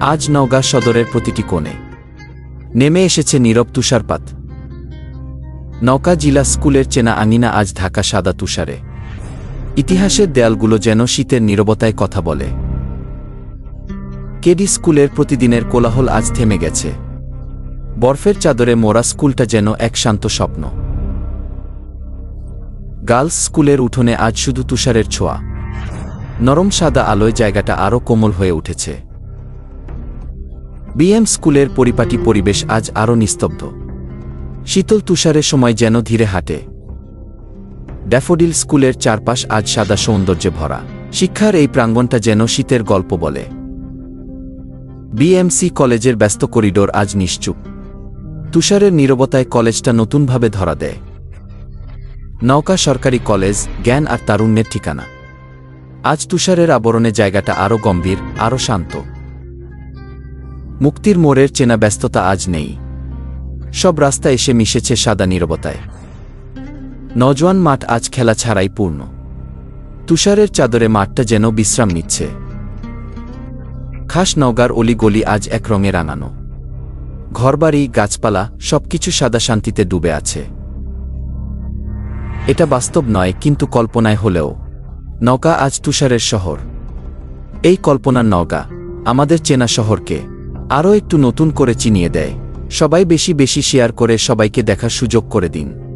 আজ নওগাঁ সদরের প্রতিটি কোণে। নেমে এসেছে নীরব তুষারপাত। নওকা জিলা স্কুলের চেনা আঙিনা আজ ঢাকা সাদা তুষারে। ইতিহাসের দেয়ালগুলো যেন শীতের নীরবতায় কথা বলে। কেডি স্কুলের প্রতিদিনের কোলাহল আজ থেমে গেছে। বরফের চাদরে মোড়া স্কুলটা যেন এক শান্ত স্বপ্ন। গার্লস স্কুলের উঠোনে আজ শুধু তুষারের ছোঁয়া। নরম সাদা আলোয় জায়গাটা আরও কোমল হয়ে উঠেছে। বিএম স্কুলের পরিপাটি পরিবেশ আজ আরও নিস্তব্ধ। শীতল তুষারের সময় যেন ধীরে হাঁটে। ড্যাফোডিল স্কুলের চারপাশ আজ সাদা সৌন্দর্যে ভরা। শিক্ষার এই প্রাঙ্গণটা যেন শীতের গল্প বলে। বিএমসি কলেজের ব্যস্ত করিডোর আজ নিশ্চুপ। তুষারের নীরবতায় কলেজটা নতুনভাবে ধরা দেয়। নওকা সরকারি কলেজ, জ্ঞান আর তারুণ্যের ঠিকানা। আজ তুষারের আবরণে জায়গাটা আরও গম্ভীর, আরও শান্ত। মুক্তির মোড়ের চেনা ব্যস্ততা আজ নেই। সব রাস্তা এসে মিশেছে সাদা নীরবতায়। নজওয়ান মাঠ আজ খেলা ছাড়াই পূর্ণ। তুষারের চাদরে মাঠটা যেন বিশ্রাম নিচ্ছে। খাস নওগার অলিগলি আজ এক রঙে রাঙানো। ঘরবাড়ি, গাছপালা, সবকিছু সাদা শান্তিতে ডুবে আছে। এটা বাস্তব নয়, কিন্তু কল্পনায় হলেও। নওকা আজ তুষারের শহর। এই কল্পনার নওগা, আমাদের চেনা শহরকে। আরও একটু নতুন করে চিনিয়ে দেয়। সবাই বেশি বেশি শেয়ার করে সবাইকে দেখার সুযোগ করে দিন।